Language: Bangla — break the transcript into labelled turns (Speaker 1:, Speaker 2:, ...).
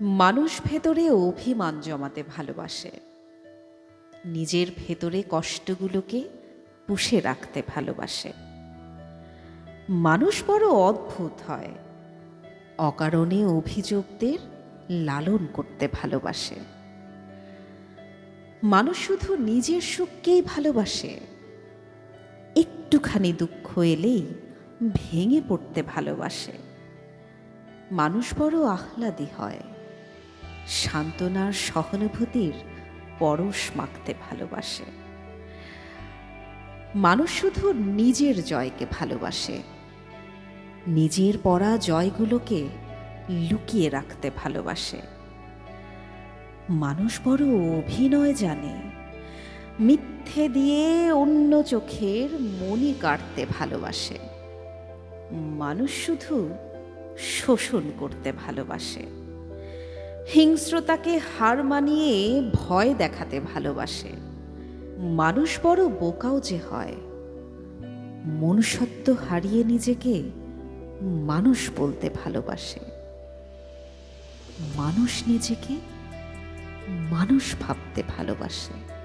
Speaker 1: মানুষ ভেতরে অভিমান জমাতে ভালোবাসে। নিজের ভেতরে কষ্টগুলোকে পুষে রাখতে ভালোবাসে। মানুষ বড় অদ্ভুত হয়। অকারণে অভিযোগদের লালন করতে ভালোবাসে। মানুষ শুধু নিজের সুখকেই ভালোবাসে। একটুখানি দুঃখ এলেই ভেঙে পড়তে ভালোবাসে। মানুষ বড় আহ্লাদি হয়। সান্ত্বনার সহানুভূতির পরশ মাখতে ভালোবাসে। মানুষ শুধু নিজের জয়কে ভালোবাসে, নিজের পরা জয়গুলোকে লুকিয়ে রাখতে ভালোবাসে। মানুষ বড় অভিনয় জানে, মিথ্যে দিয়ে অন্য চোখের মনি কাটতে ভালোবাসে। মানুষ শুধু শোষণ করতে ভালোবাসে। হিংস্রতাকে হার মানিয়ে ভয় দেখাতে ভালোবাসে। মানুষ বড় বোকাও যে হয়। মনুষ্যত্ব হারিয়ে নিজেকে মানুষ বলতে ভালোবাসে। মানুষ নিজেকে মানুষ ভাবতে ভালোবাসে।